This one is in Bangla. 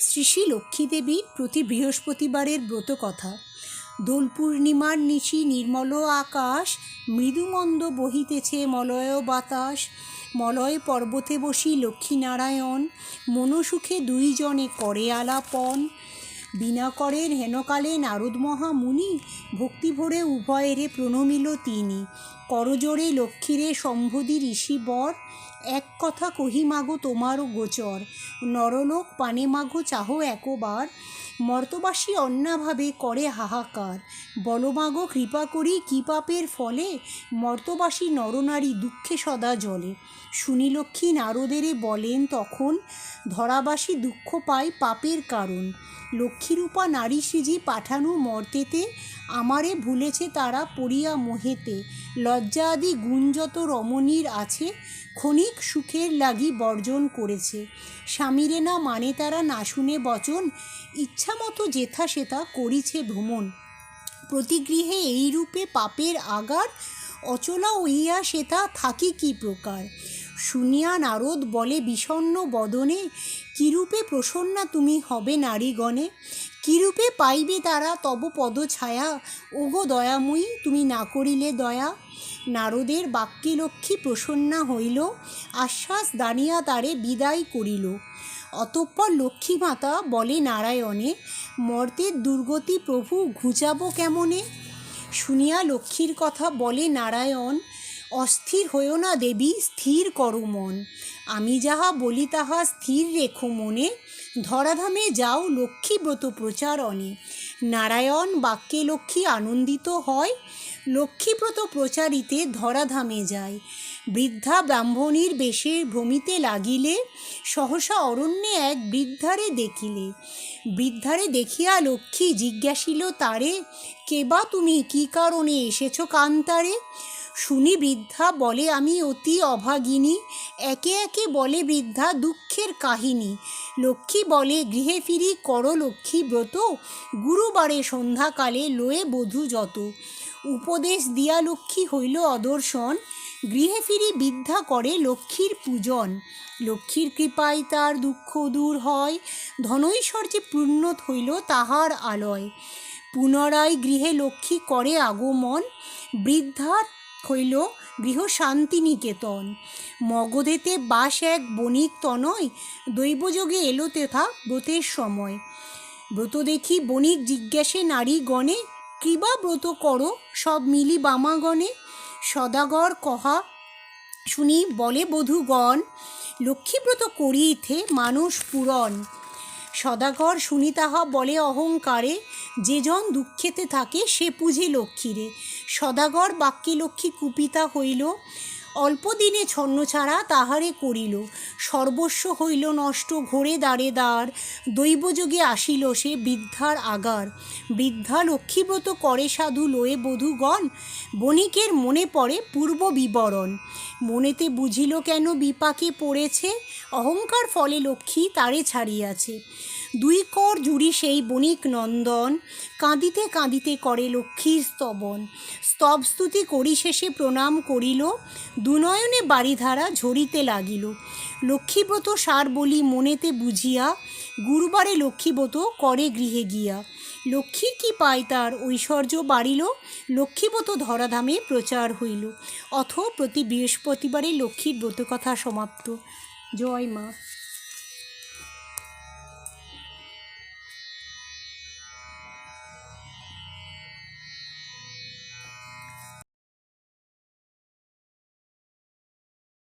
শ্রী শ্রী লক্ষ্মীদেবীর প্রতি বৃহস্পতিবারের ব্রত কথা। দোল পূর্ণিমার নিশি নির্মল আকাশ, মৃদুমন্দ বহিতেছে মলয় বাতাস। মলয় পর্বতে বসি লক্ষ্মীনারায়ণ মনসুখে দুইজনে করে আলাপন। বিনা হেনকালে নারদ মহামুনি ভক্তি ভরে উভয়েরে প্রণমিল তিনি। করজোরে লক্ষ্মীরে ঋষি বর এক কথা কহি মাগো তোমারও গোচর। নরলোক পানে মাগো চাহ একবার, মর্তবাসী অন্যাভাবে করে হাহাকার। বলমাগো কৃপা করি কি পাপের ফলে? মর্তবাসী নরনারী দুঃখে সদা জলে শুনিলক্ষ্মী নারদেরে বলেন তখন, ধরাবাসী দুঃখ পায় পাপের কারণ। লক্ষ্মীরূপা নারী সিজি পাঠানো মর্তেতে আমারে ভুলেছে তারা পড়িয়া মোহেতে। লজ্জা আদি গুণ যত রমণীর আছে, ক্ষণিক সুখের লাগি বর্জন করেছে। স্বামীরে না মানে তারা না শুনে বচন, ইচ্ছামতো যেথা সেথা করিছে ভ্রমণ। প্রতিগৃহে এইরূপে পাপের আগার, অচলা হইয়া সেথা থাকি কি প্রকার? শুনিয়া নারদ বলে বিষণ্ণ বদনে কিরূপে প্রসন্না তুমি হবে নারীগণে? কিরূপে পাইবে তারা তব পদ ছায়া ওগো দয়াময়ী, তুমি না করিলে দয়া। নারদের বাক্যে লক্ষ্মী প্রসন্না হইল, আশ্বাস দানিয়া তারে বিদায় করিল। অতঃপর লক্ষ্মী মাতা বলে, নারায়ণে, মর্তের দুর্গতি প্রভু ঘুচাবো কেমনে? শুনিয়া লক্ষ্মীর কথা বলে, নারায়ণ, অস্থির হইও না দেবী, স্থির করো মন। আমি যাহা বলি তাহা স্থির রেখো মনে। ধরাধামে যাও লক্ষ্মীব্রত প্রচারণে। নারায়ণ বাক্যে লক্ষ্মী আনন্দিত হয়। লক্ষ্মীব্রত প্রচারিতে ধরাধামে যায়। বৃদ্ধা ব্রাহ্মণীর বেশে ভ্রমিতে লাগিলে, সহসা অরণ্যে এক বৃদ্ধারে দেখিলে। বৃদ্ধারে দেখিয়া লক্ষ্মী জিজ্ঞাসিল, তারে, কেবা তুমি কি কারণে এসেছ কান্তারে? শুনি বৃদ্ধা বলে আমি অতি অভাগিনী। একে একে বলে বৃদ্ধা দুঃখের কাহিনী। লক্ষ্মী বলে, গৃহে ফিরি, কর লক্ষ্মী ব্রত। গুরুবারে সন্ধ্যাকালে লয়ে বধূ যত। উপদেশ দিয়া লক্ষ্মী হইল অদর্শন। গৃহে ফিরি, বৃদ্ধা করে লক্ষ্মীর পূজন। লক্ষ্মীর কৃপায় তার দুঃখ দূর হয়। ধনৈশ্বর্যে পূর্ণত হইল তাহার আলয়। পুনরায় গৃহে লক্ষ্মী করে আগমন। বৃদ্ধার হইল গৃহ শান্তিনিকেতন মগধেতে বাস এক বণিক তনয় দৈবযোগে এলো তেথা ব্রতের সময়। ব্রত দেখি বণিক জিজ্ঞাসে, নারী গণে কৃবা ব্রত করো? সব মিলি বামাগণে সদাগর, কহা, শুনি, বলে বধূগণ লক্ষ্মীব্রত করিতে মানুষ পূরণ। সদাগর, শুনি তাহা, বলে অহংকারে, যে জন দুঃখেতে থাকে, সে পুজে লক্ষ্মীরে। সদাগর বাক্যে লক্ষ্মী কুপিতা হইল অল্প দিনে ছন্ন ছাড়া তাহারে করিল। সর্বস্ব হইল নষ্ট, ঘোরে দাঁড়ে দাঁড় দৈবযোগে আসিল সে বৃদ্ধার আগার। বৃদ্ধা লক্ষ্মীব্রত করে সাধু লয়ে বধূগণ, বণিকের মনে পড়ে পূর্ব বিবরণ। মনেতে বুঝিল কেন বিপাকে পড়েছে, অহংকার ফলে লক্ষ্মী তারে ছাড়িয়াছে। দুই কর জুড়ি সেই বণিক নন্দন। কাঁদিতে কাঁদিতে করে লক্ষ্মীর স্তবন। স্তব স্তুতি করি শেষে প্রণাম করিল। দুনয়নে বাড়িধারা ঝরিতে লাগিল। লক্ষ্মীব্রত সার বলি মনেতে বুঝিয়া, গুরুবারে লক্ষ্মীব্রত করে গৃহে গিয়া। লক্ষ্মীর কি পায় তার ঐশ্বর্য বাড়িল, লক্ষ্মীব্রত ধরাধামে প্রচার হইল। অথ প্রতি বৃহস্পতিবারে লক্ষ্মীর ব্রতকথা সমাপ্ত। জয় মা।